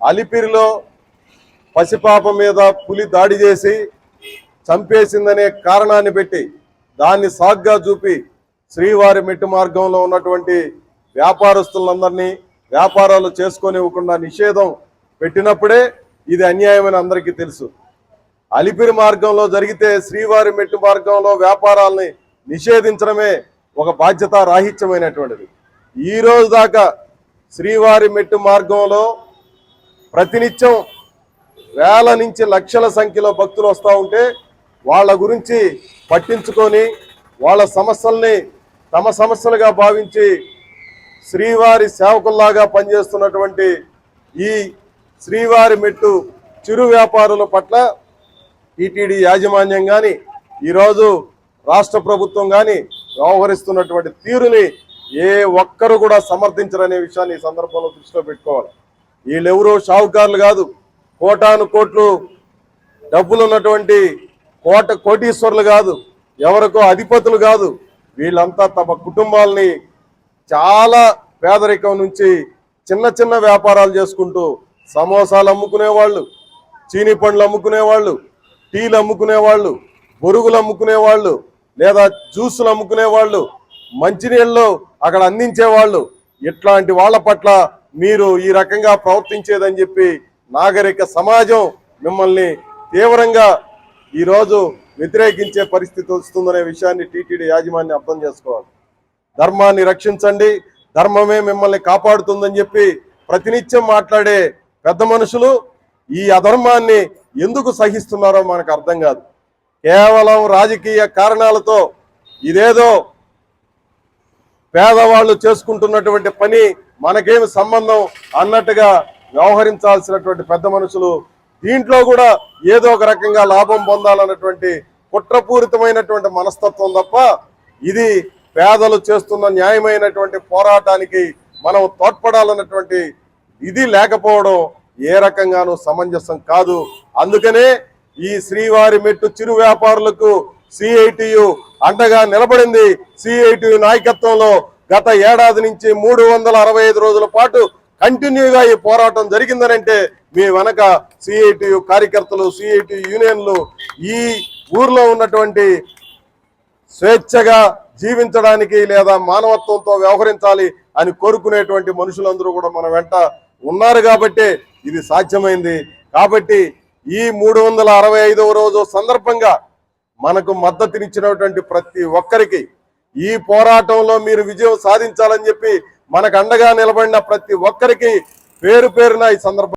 అలిపిరిలో పసిపాప మీద పులి దాడి చేసి చంపేసిందనే కారణాన్ని పెట్టి దాన్ని సాగ్గా చూపి శ్రీవారి మెట్టు మార్గంలో ఉన్నటువంటి వ్యాపారస్తులందరినీ వ్యాపారాలు చేసుకోనివ్వకుండా నిషేధం పెట్టినప్పుడే ఇది అన్యాయమని అందరికీ తెలుసు. అలిపిరి మార్గంలో జరిగితే శ్రీవారి మెట్టు మార్గంలో వ్యాపారాల్ని నిషేధించడమే ఒక బాధ్యత రాహిత్యమైనటువంటిది ఈరోజు దాకా శ్రీవారి మెట్టు మార్గంలో ప్రతినిత్యం వేల నుంచి లక్షల సంఖ్యలో భక్తులు వస్తూ ఉంటే వాళ్ళ గురించి పట్టించుకొని వాళ్ళ సమస్యల్ని తమ సమస్యలుగా భావించి శ్రీవారి సేవకుల్లాగా పనిచేస్తున్నటువంటి ఈ శ్రీవారి మెట్టు చిరు వ్యాపారుల పట్ల టీటీడీ యాజమాన్యం కానీ ఈరోజు రాష్ట్ర ప్రభుత్వం కానీ వ్యవహరిస్తున్నటువంటి తీరుని ఏ ఒక్కరు కూడా సమర్థించరనే విషయాన్ని ఈ సందర్భంలో దృష్టిలో పెట్టుకోవాలి. వీళ్ళెవరూ షావుకారులు కాదు కోటాను కోట్లు డబ్బులు ఉన్నటువంటి కోట కోటీశ్వరులు కాదు ఎవరికో అధిపతులు కాదు. వీళ్ళంతా తమ కుటుంబాలని చాలా పేదరికం నుంచి చిన్న చిన్న వ్యాపారాలు చేసుకుంటూ సమోసాలు అమ్ముకునేవాళ్ళు చీనీ పండ్లు అమ్ముకునేవాళ్ళు టీలు అమ్ముకునేవాళ్ళు బొరుగులు అమ్ముకునేవాళ్ళు లేదా జ్యూసులు అమ్ముకునేవాళ్ళు మంచినీళ్ళు అక్కడ అందించేవాళ్ళు. ఇట్లాంటి వాళ్ళ పట్ల మీరు ఈ రకంగా ప్రవర్తించేదని చెప్పి నాగరిక సమాజం మిమ్మల్ని తీవ్రంగా ఈరోజు వ్యతిరేకించే పరిస్థితి వస్తుందనే విషయాన్ని టీటీడీ యాజమాన్యం అర్థం చేసుకోవాలి. ధర్మాన్ని రక్షించండి. ధర్మమే మిమ్మల్ని కాపాడుతుందని చెప్పి ప్రతినిత్యం మాట్లాడే పెద్ద మనుషులు ఈ అధర్మాన్ని ఎందుకు సహిస్తున్నారో మనకు అర్థం కాదు. కేవలం రాజకీయ కారణాలతో ఇదేదో పేదవాళ్ళు చేసుకుంటున్నటువంటి పని మనకేమి సంబంధం అన్నట్టుగా వ్యవహరించాల్సినటువంటి పెద్ద మనుషులు దీంట్లో కూడా ఏదో ఒక రకంగా లాభం పొందాలన్నటువంటి కుట్రపూరితమైనటువంటి మనస్తత్వం తప్ప ఇది పేదలు చేస్తున్న న్యాయమైనటువంటి పోరాటానికి మనం తోడ్పడాలన్నటువంటి ఇది లేకపోవడం ఏ రకంగానూ సమంజసం కాదు. అందుకనే ఈ శ్రీవారి మెట్టు చిరు వ్యాపారులకు సిఐటియు అండగా నిలబడింది. సిఐటియు నాయకత్వంలో గత ఏడాది నుంచి మూడు వందల అరవై ఐదు రోజుల పాటు కంటిన్యూగా ఈ పోరాటం జరిగిందనంటే మీ వెనక సిఐటియు కార్యకర్తలు సిఐటియు యూనియన్లు ఈ ఊర్లో ఉన్నటువంటి స్వేచ్ఛగా జీవించడానికి లేదా మానవత్వంతో వ్యవహరించాలి అని కోరుకునేటువంటి మనుషులందరూ కూడా మన వెంట ఉన్నారు కాబట్టి ఇది సాధ్యమైంది. కాబట్టి ఈ మూడు వందల అరవై ఐదవ రోజు సందర్భంగా మనకు మద్దతునిచ్చినటువంటి ప్రతి ఒక్కరికి ఈ పోరాటంలో మీరు విజయం సాధించాలని చెప్పి మనకు అండగా నిలబడిన ప్రతి ఒక్కరికి పేరు పేరున ఈ సందర్భం